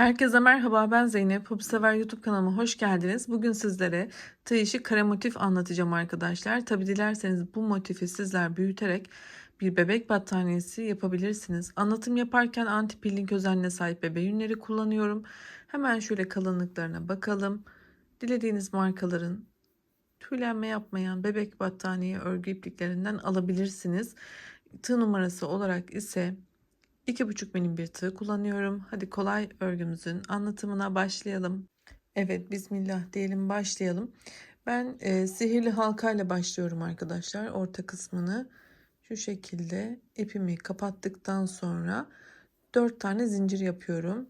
Herkese merhaba ben Zeynep. Hobi Sever YouTube kanalıma hoş geldiniz. Bugün sizlere tığ işi kare motif anlatacağım arkadaşlar. Tabi dilerseniz bu motifi sizler büyüterek bir bebek battaniyesi yapabilirsiniz. Anlatım yaparken anti peeling özelliğine sahip bebe yünleri kullanıyorum. Hemen şöyle kalınlıklarına bakalım. Dilediğiniz markaların tüylenme yapmayan bebek battaniye örgü ipliklerinden alabilirsiniz. Tığ numarası olarak ise 2,5 milim bir tığ kullanıyorum. Hadi kolay örgümüzün anlatımına başlayalım. Evet bismillah diyelim başlayalım. Ben e, sihirli halkayla başlıyorum arkadaşlar. Orta kısmını şu şekilde ipimi kapattıktan sonra 4 tane zincir yapıyorum.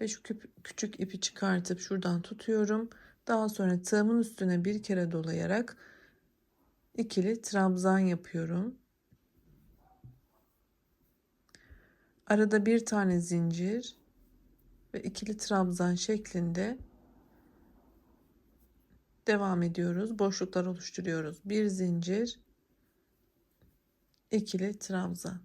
Ve şu küçük ipi çıkartıp şuradan tutuyorum. Daha sonra tığımın üstüne bir kere dolayarak ikili trabzan yapıyorum. Arada bir tane zincir ve ikili trabzan şeklinde devam ediyoruz. Boşluklar oluşturuyoruz. Bir zincir, ikili trabzan.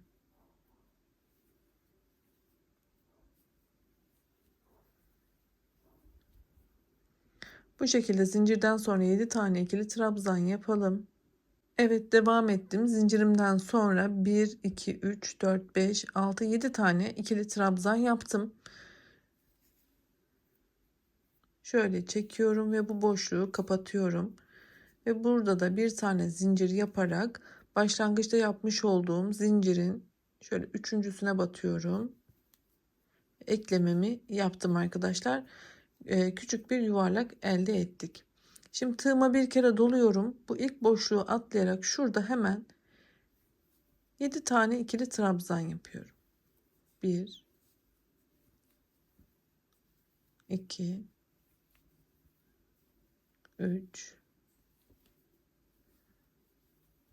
Bu şekilde zincirden sonra 7 tane ikili trabzan yapalım. Evet devam ettim. Zincirimden sonra 1, 2, 3, 4, 5, 6, 7 tane ikili trabzan yaptım. Şöyle çekiyorum ve bu boşluğu kapatıyorum. Ve burada da bir tane zincir yaparak başlangıçta yapmış olduğum zincirin şöyle üçüncüsüne batıyorum. Eklememi yaptım arkadaşlar. Ee, küçük bir yuvarlak elde ettik. Şimdi tığıma bir kere doluyorum. Bu ilk boşluğu atlayarak şurada hemen 7 tane ikili trabzan yapıyorum. 1 2 3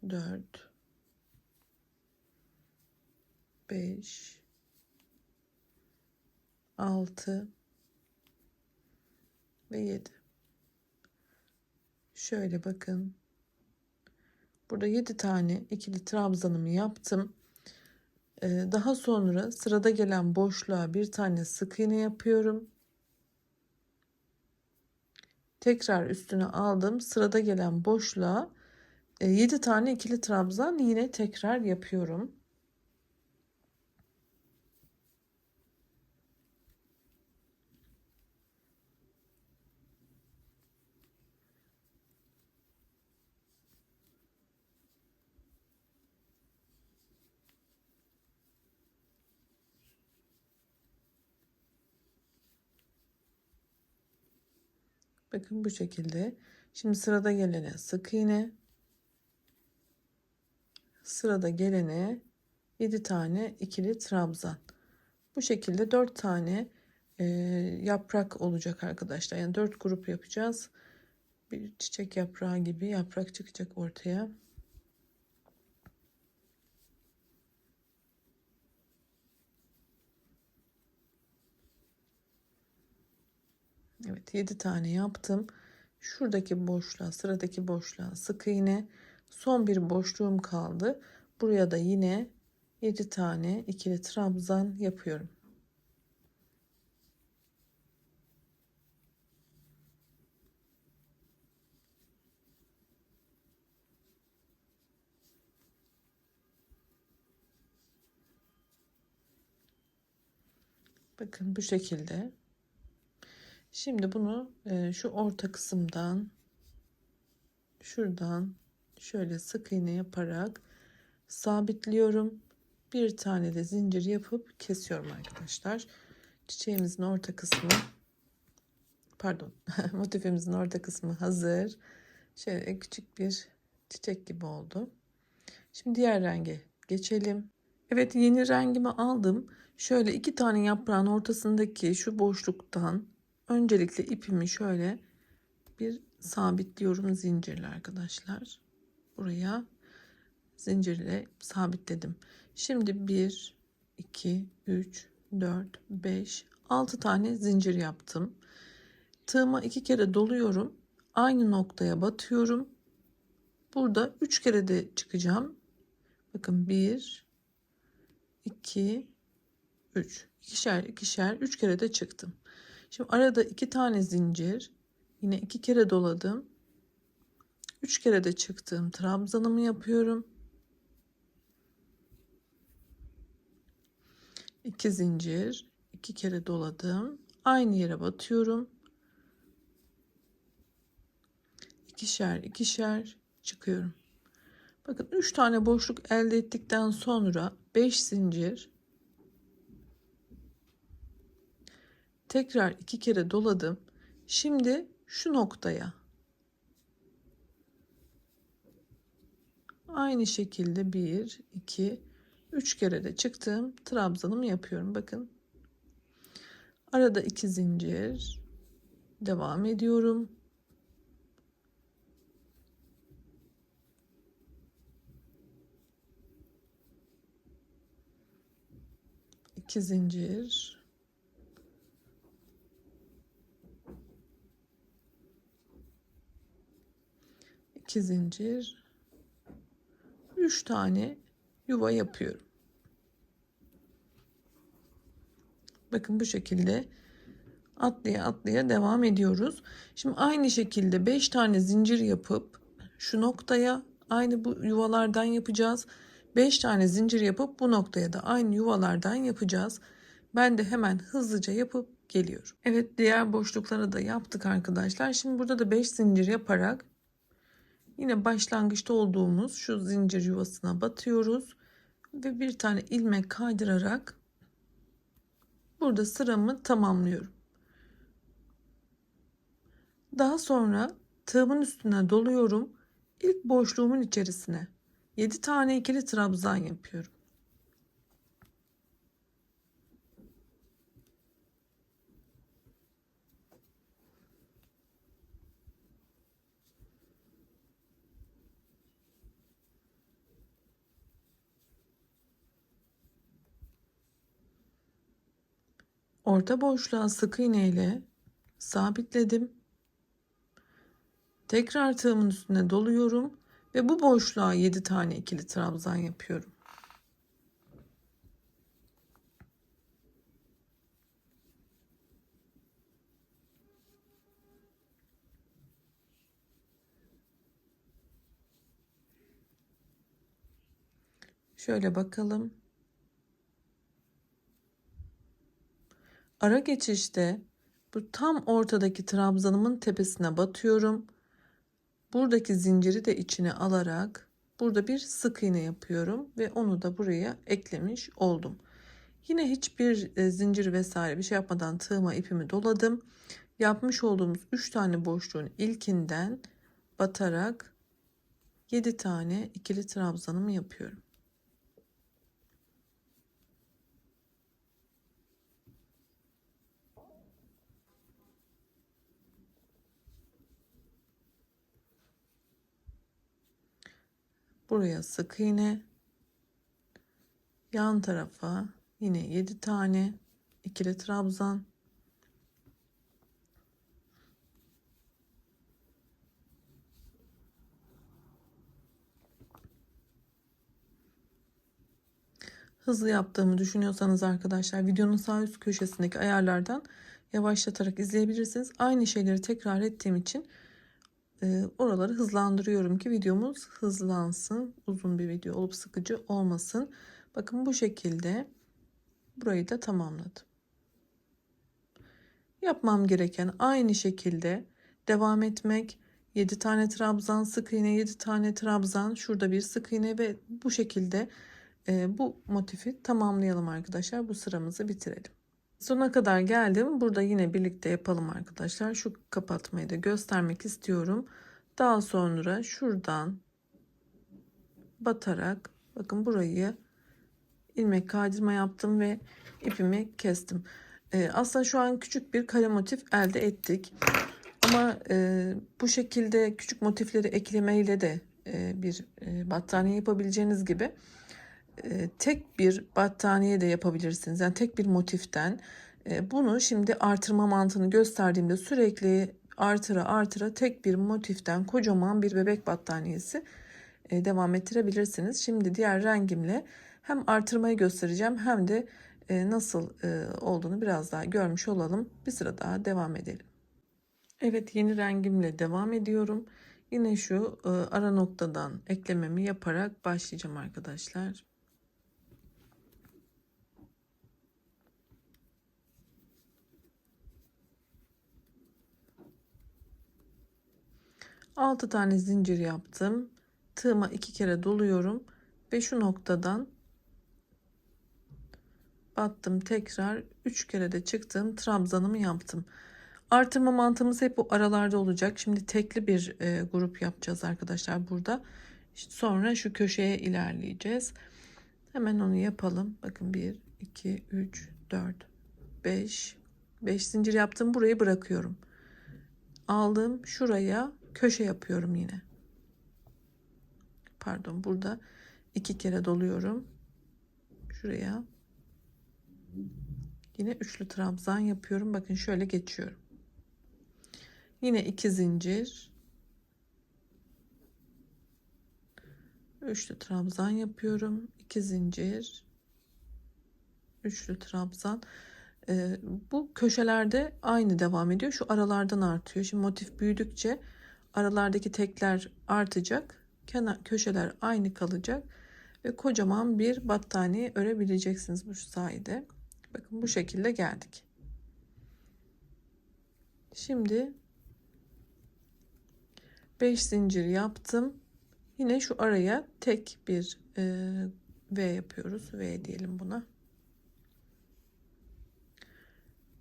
4 5 6 ve 7 Şöyle bakın. Burada 7 tane ikili trabzanımı yaptım. Ee, daha sonra sırada gelen boşluğa bir tane sık iğne yapıyorum. Tekrar üstüne aldım. Sırada gelen boşluğa 7 e, tane ikili trabzan yine tekrar yapıyorum. Bakın bu şekilde. Şimdi sırada gelene sık iğne. Sırada gelene 7 tane ikili trabzan. Bu şekilde 4 tane e, yaprak olacak arkadaşlar. Yani 4 grup yapacağız. Bir çiçek yaprağı gibi yaprak çıkacak ortaya. Evet 7 tane yaptım. Şuradaki boşluğa sıradaki boşluğa sık iğne. Son bir boşluğum kaldı. Buraya da yine 7 tane ikili trabzan yapıyorum. Bakın bu şekilde Şimdi bunu e, şu orta kısımdan şuradan şöyle sık iğne yaparak sabitliyorum. Bir tane de zincir yapıp kesiyorum arkadaşlar. Çiçeğimizin orta kısmı pardon motifimizin orta kısmı hazır. Şöyle küçük bir çiçek gibi oldu. Şimdi diğer renge geçelim. Evet yeni rengimi aldım. Şöyle iki tane yaprağın ortasındaki şu boşluktan Öncelikle ipimi şöyle bir sabitliyorum zincirle arkadaşlar. Buraya zincirle sabitledim. Şimdi 1, 2, 3, 4, 5, 6 tane zincir yaptım. Tığıma iki kere doluyorum. Aynı noktaya batıyorum. Burada 3 kere de çıkacağım. Bakın 1, 2, 3. İkişer ikişer 3 kere de çıktım. Şimdi arada iki tane zincir. Yine iki kere doladım. 3 kere de çıktım. Trabzanımı yapıyorum. 2 zincir, 2 kere doladım. Aynı yere batıyorum. İkişer, ikişer çıkıyorum. Bakın 3 tane boşluk elde ettikten sonra 5 zincir tekrar 2 kere doladım. Şimdi şu noktaya aynı şekilde 1 2 3 kere de çıktım. Trabzanımı yapıyorum. Bakın. Arada 2 zincir devam ediyorum. iki zincir iki zincir üç tane yuva yapıyorum bakın bu şekilde atlaya atlaya devam ediyoruz şimdi aynı şekilde beş tane zincir yapıp şu noktaya aynı bu yuvalardan yapacağız 5 tane zincir yapıp bu noktaya da aynı yuvalardan yapacağız. Ben de hemen hızlıca yapıp geliyorum. Evet diğer boşluklara da yaptık arkadaşlar. Şimdi burada da 5 zincir yaparak yine başlangıçta olduğumuz şu zincir yuvasına batıyoruz. Ve bir tane ilmek kaydırarak burada sıramı tamamlıyorum. Daha sonra tığımın üstüne doluyorum. İlk boşluğumun içerisine 7 tane ikili trabzan yapıyorum. Orta boşluğa sık iğne ile sabitledim. Tekrar tığımın üstüne doluyorum ve bu boşluğa 7 tane ikili trabzan yapıyorum. Şöyle bakalım. Ara geçişte bu tam ortadaki trabzanımın tepesine batıyorum. Buradaki zinciri de içine alarak burada bir sık iğne yapıyorum ve onu da buraya eklemiş oldum. Yine hiçbir e, zincir vesaire bir şey yapmadan tığıma ipimi doladım. Yapmış olduğumuz 3 tane boşluğun ilkinden batarak 7 tane ikili trabzanımı yapıyorum. Buraya sık iğne yan tarafa yine 7 tane ikili trabzan hızlı yaptığımı düşünüyorsanız arkadaşlar videonun sağ üst köşesindeki ayarlardan yavaşlatarak izleyebilirsiniz. Aynı şeyleri tekrar ettiğim için e, oraları hızlandırıyorum ki videomuz hızlansın. Uzun bir video olup sıkıcı olmasın. Bakın bu şekilde burayı da tamamladım. Yapmam gereken aynı şekilde devam etmek. 7 tane trabzan sık iğne 7 tane trabzan şurada bir sık iğne ve bu şekilde e, bu motifi tamamlayalım arkadaşlar bu sıramızı bitirelim Sona kadar geldim. Burada yine birlikte yapalım arkadaşlar. Şu kapatmayı da göstermek istiyorum. Daha sonra şuradan batarak bakın burayı ilmek kaydırma yaptım ve ipimi kestim. Ee, aslında şu an küçük bir kare motif elde ettik. Ama e, bu şekilde küçük motifleri eklemeyle de e, bir e, battaniye yapabileceğiniz gibi e, tek bir battaniye de yapabilirsiniz. Yani tek bir motiften e, bunu şimdi artırma mantığını gösterdiğimde sürekli artıra artıra tek bir motiften kocaman bir bebek battaniyesi e, devam ettirebilirsiniz. Şimdi diğer rengimle hem artırmayı göstereceğim hem de e, nasıl e, olduğunu biraz daha görmüş olalım. Bir sıra daha devam edelim. Evet yeni rengimle devam ediyorum. Yine şu e, ara noktadan eklememi yaparak başlayacağım arkadaşlar. Altı tane zincir yaptım. Tığıma iki kere doluyorum ve şu noktadan battım tekrar üç kere de çıktım trabzanımı yaptım. Artırma mantığımız hep bu aralarda olacak. Şimdi tekli bir e, grup yapacağız arkadaşlar burada. İşte sonra şu köşeye ilerleyeceğiz. Hemen onu yapalım. Bakın 1, 2, 3, 4, 5. 5 zincir yaptım. Burayı bırakıyorum. Aldım. Şuraya köşe yapıyorum yine. Pardon burada iki kere doluyorum. Şuraya yine üçlü trabzan yapıyorum. Bakın şöyle geçiyorum. Yine iki zincir. Üçlü trabzan yapıyorum. iki zincir. Üçlü trabzan. Ee, bu köşelerde aynı devam ediyor. Şu aralardan artıyor. Şimdi motif büyüdükçe aralardaki tekler artacak. Kenar köşeler aynı kalacak ve kocaman bir battaniye örebileceksiniz bu sayede. Bakın bu şekilde geldik. Şimdi 5 zincir yaptım. Yine şu araya tek bir e, V yapıyoruz. V diyelim buna.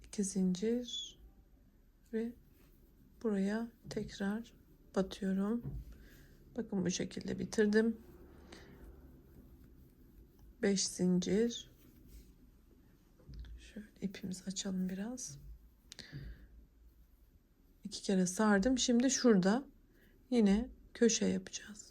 2 zincir ve buraya tekrar batıyorum. Bakın bu şekilde bitirdim. 5 zincir. Şöyle ipimizi açalım biraz. İki kere sardım. Şimdi şurada yine köşe yapacağız.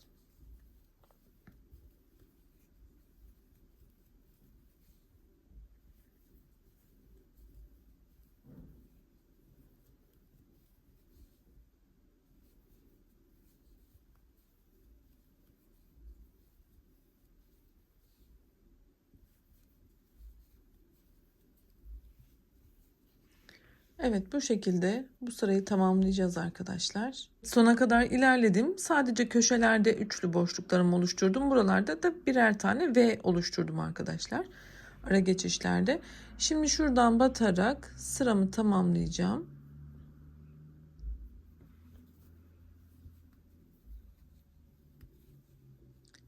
Evet bu şekilde bu sırayı tamamlayacağız arkadaşlar. Sona kadar ilerledim. Sadece köşelerde üçlü boşluklarımı oluşturdum. Buralarda da birer tane V oluşturdum arkadaşlar. Ara geçişlerde. Şimdi şuradan batarak sıramı tamamlayacağım.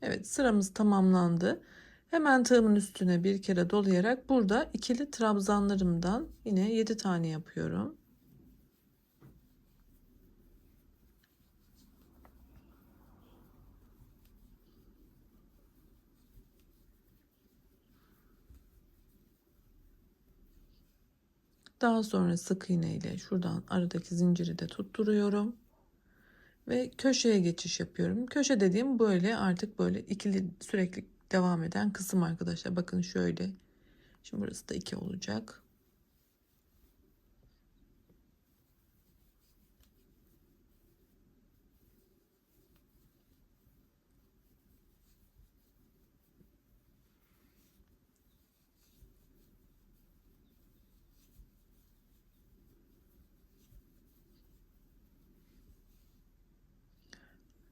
Evet sıramız tamamlandı. Hemen tığımın üstüne bir kere dolayarak burada ikili trabzanlarımdan yine 7 tane yapıyorum. Daha sonra sık iğne ile şuradan aradaki zinciri de tutturuyorum. Ve köşeye geçiş yapıyorum. Köşe dediğim böyle artık böyle ikili sürekli devam eden kısım arkadaşlar. Bakın şöyle. Şimdi burası da 2 olacak.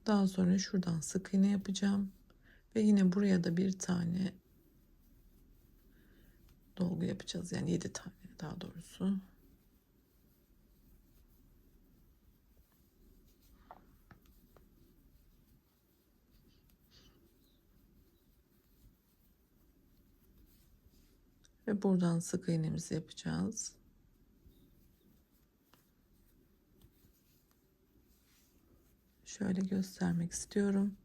Daha sonra şuradan sık iğne yapacağım. Ve yine buraya da bir tane dolgu yapacağız. Yani 7 tane daha doğrusu. Ve buradan sık iğnemizi yapacağız. Şöyle göstermek istiyorum.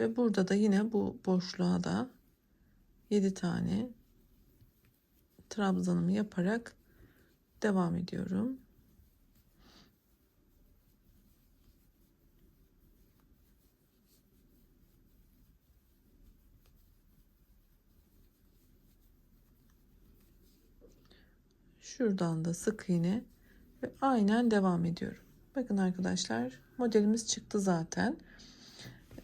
Ve burada da yine bu boşluğa da 7 tane trabzanımı yaparak devam ediyorum. Şuradan da sık iğne ve aynen devam ediyorum. Bakın arkadaşlar modelimiz çıktı zaten.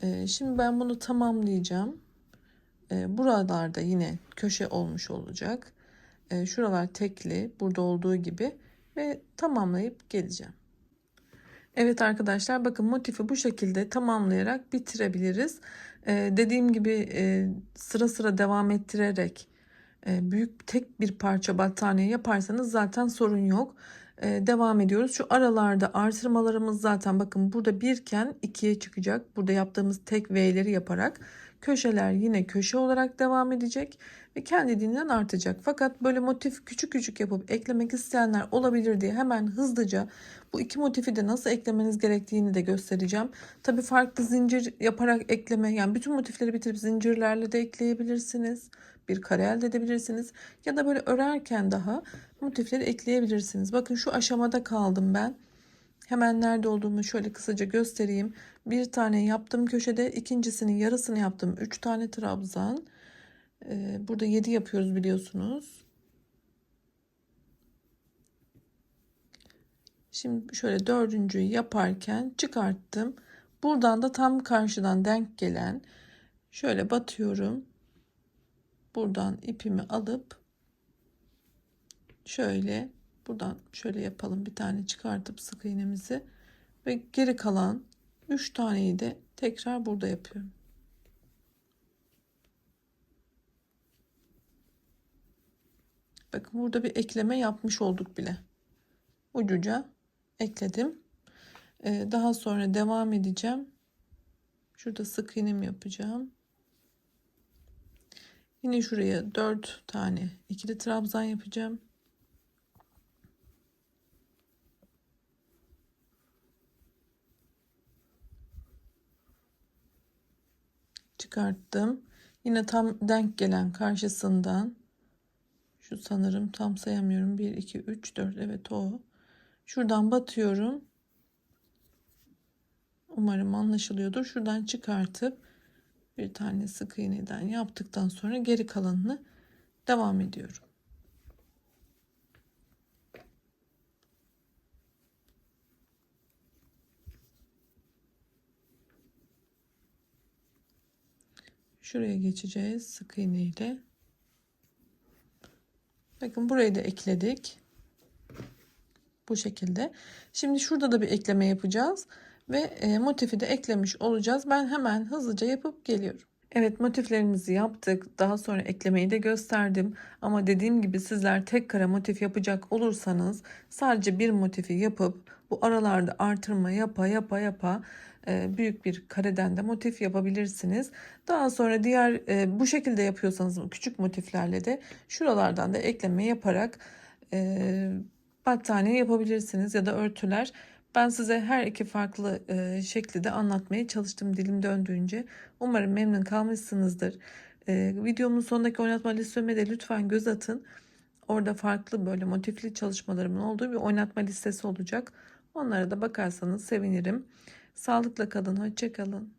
Ee, şimdi ben bunu tamamlayacağım. E, buralarda yine köşe olmuş olacak. E, şuralar tekli burada olduğu gibi ve tamamlayıp geleceğim. Evet arkadaşlar bakın motifi bu şekilde tamamlayarak bitirebiliriz. Ee, dediğim gibi e, sıra sıra devam ettirerek e, büyük tek bir parça battaniye yaparsanız zaten sorun yok. Devam ediyoruz. Şu aralarda artırmalarımız zaten bakın burada birken ikiye çıkacak. Burada yaptığımız tek V'leri yaparak köşeler yine köşe olarak devam edecek ve kendiliğinden artacak. Fakat böyle motif küçük küçük yapıp eklemek isteyenler olabilir diye hemen hızlıca bu iki motifi de nasıl eklemeniz gerektiğini de göstereceğim. Tabi farklı zincir yaparak ekleme yani bütün motifleri bitirip zincirlerle de ekleyebilirsiniz. Bir kare elde edebilirsiniz. Ya da böyle örerken daha motifleri ekleyebilirsiniz. Bakın şu aşamada kaldım ben. Hemen nerede olduğumu şöyle kısaca göstereyim. Bir tane yaptım köşede. ikincisinin yarısını yaptım. Üç tane trabzan. Ee, burada yedi yapıyoruz biliyorsunuz. Şimdi şöyle dördüncüyü yaparken çıkarttım. Buradan da tam karşıdan denk gelen şöyle batıyorum. Buradan ipimi alıp şöyle buradan şöyle yapalım bir tane çıkartıp sık iğnemizi ve geri kalan 3 taneyi de tekrar burada yapıyorum. Bakın burada bir ekleme yapmış olduk bile. Ucuca ekledim. Ee, daha sonra devam edeceğim. Şurada sık iğnem yapacağım. Yine şuraya 4 tane ikili trabzan yapacağım. Çıkarttım. Yine tam denk gelen karşısından şu sanırım tam sayamıyorum. 1 2 3 4 evet o. Şuradan batıyorum. Umarım anlaşılıyordur. Şuradan çıkartıp bir tane sık iğneden yaptıktan sonra geri kalanını devam ediyorum. Şuraya geçeceğiz sık iğne ile. Bakın burayı da ekledik. Bu şekilde. Şimdi şurada da bir ekleme yapacağız ve e, motifi de eklemiş olacağız. Ben hemen hızlıca yapıp geliyorum. Evet motiflerimizi yaptık. Daha sonra eklemeyi de gösterdim. Ama dediğim gibi sizler tek kare motif yapacak olursanız sadece bir motifi yapıp bu aralarda artırma yapa yapa yapa e, büyük bir kareden de motif yapabilirsiniz. Daha sonra diğer e, bu şekilde yapıyorsanız küçük motiflerle de şuralardan da ekleme yaparak e, battaniye yapabilirsiniz ya da örtüler. Ben size her iki farklı şekli de anlatmaya çalıştım dilim döndüğünce. Umarım memnun kalmışsınızdır. Videomun sonundaki oynatma listeme de lütfen göz atın. Orada farklı böyle motifli çalışmalarımın olduğu bir oynatma listesi olacak. Onlara da bakarsanız sevinirim. Sağlıkla kalın, hoşçakalın.